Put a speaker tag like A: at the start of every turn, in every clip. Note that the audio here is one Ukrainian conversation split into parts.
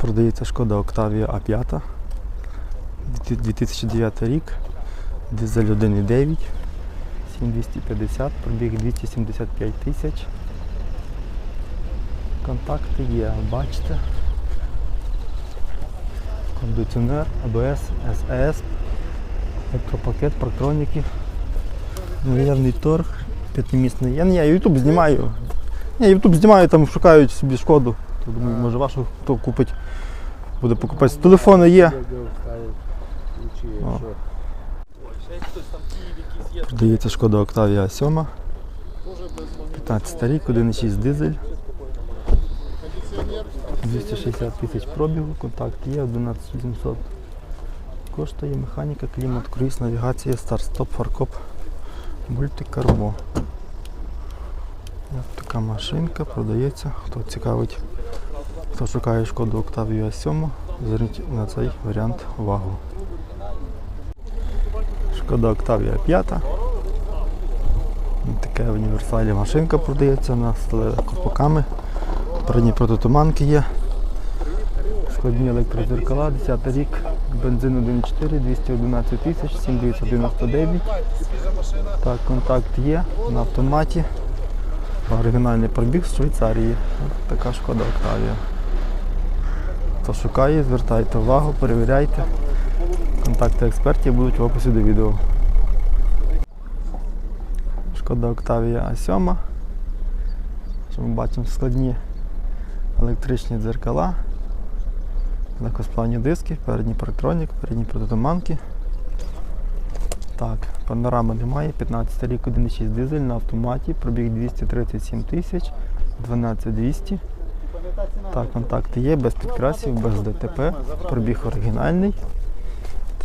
A: Продається шкода Octavia A5. 2009 рік. Дизель 1,9. 7250, пробіг 275 тисяч. Контакти є, бачите. Кондиціонер, АБС, СЕС, електропакет, парктроніки. Наявний торг, п'ятимісний. Я не я YouTube знімаю. Я YouTube знімаю, там шукають собі шкоду. То думаю, може вашу хто купить, буде покупати. Телефони є. О. Шкода Octavia 7. 15 рік, 1,6 дизель. 260 тисяч пробігу, контакт є, 11800. Коштує механіка, клімат, круїз, навігація, старт-стоп, фаркоп, мультикарбо. Ось така машинка продається. Хто цікавить, хто шукає шкоду Octavia 7, зверніть на цей варіант увагу. Шкода Octavia 5. Така в універсалі машинка продається, вона з ковпаками. Передні протитуманки є. Складні електрозеркала, 10 рік, бензин 1.4, 211 тисяч, 7999. Так, контакт є на автоматі. Оригінальний пробіг з Швейцарії. Така шкода Octavia. Хто шукає, звертайте увагу, перевіряйте. Контакти експертів будуть в описі до відео. Шкода Octavia A7. Що ми бачимо складні електричні дзеркала, легкосплавні диски, передній парктронік, передні протитуманки. Так, панорами немає, 15 рік 1.6 дизель на автоматі, пробіг 237 тисяч, 12200. Так, контакти є, без підкрасів, без ДТП, пробіг оригінальний.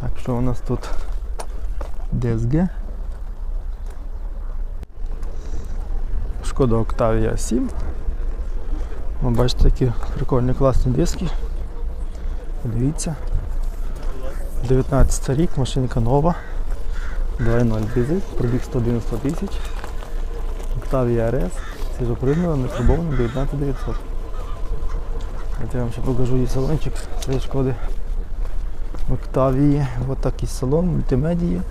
A: Так, що у нас тут? DSG. Шкода Octavia 7. Ви бачите такі прикольні класні диски. Дивіться. 19 рік, машинка нова. 2.0 дизель, пробіг 190 тисяч. Octavia RS, свіжопригнана, не фарбована, 19900. От я вам ще покажу її салончик цієї шкоди. В Octavia. Ось такий салон, мультимедії,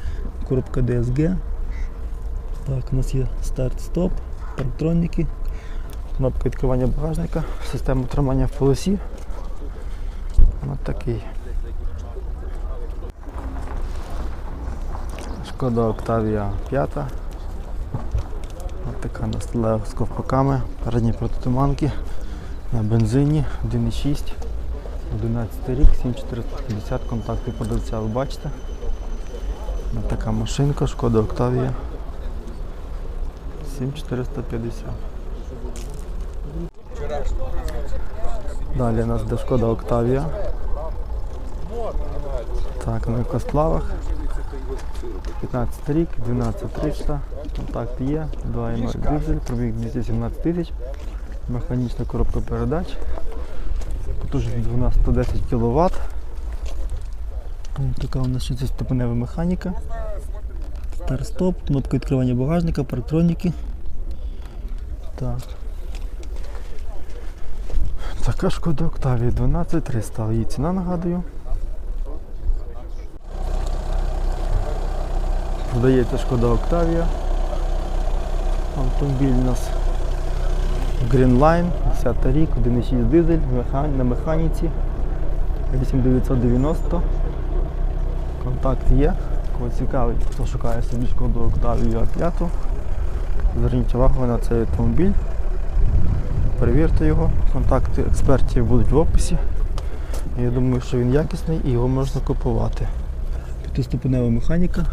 A: коробка DSG. Так, у нас є старт-стоп, парктроніки, кнопка відкривання багажника, система тримання в полосі. Ось такий. Шкода Octavia 5. Ось така на столе з ковпаками, передні протитуманки на бензині 1,6. 11 рік, 7450 контакти продавця, ви бачите. Така машинка, шкода Octavia 7450. Далі у нас де шкода Octavia. Так, на екосплавах. 15 рік, 12300, контакт є, 2.0 дизель, пробіг 217 тисяч, механічна коробка передач, потужність двигуна 110 кВт. Така у нас 6-ступенева механіка. Старт-стоп, кнопка відкривання багажника, парктроніки. Так. Така шкода Octavia 12300, її ціна нагадую. Продається шкода Octavia. Автомобіль у нас Greenline, 10 рік, 1.6 дизель, на механіці 8990. Контакт є. Кого цікавить, хто шукає собі шкоду Octavia 5. Зверніть увагу на цей автомобіль. Перевірте його. Контакти експертів будуть в описі. Я думаю, що він якісний і його можна купувати. П'ятиступенева механіка.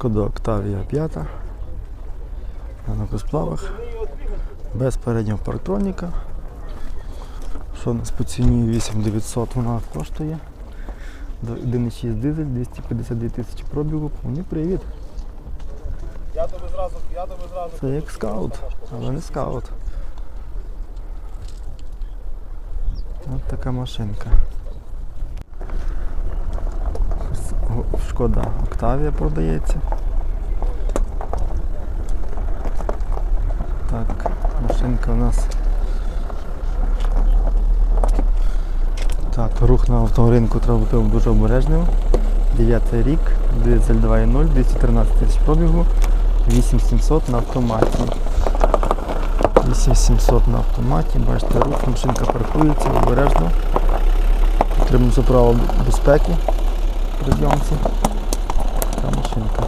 A: Шкода Octavia 5 на накосплавах, без переднього парктроніка. Що у нас по ціні 8900 вона коштує. 1,6 дизель, 252 тисячі пробігу. Повний привід.
B: Я тобі зразу, я тобі зразу.
A: Це як скаут, але не скаут. Ось така машинка. Шкода, Октавія продається. Так, машинка у нас. Так, рух на авторинку треба бути дуже обережним. 9 рік, дизель 2.0, 213 тисяч пробігу, 8700 на автоматі. 8700 на автоматі, бачите, рух, машинка паркується обережно. Потрібно правил безпеки при зйомці. Така машинка.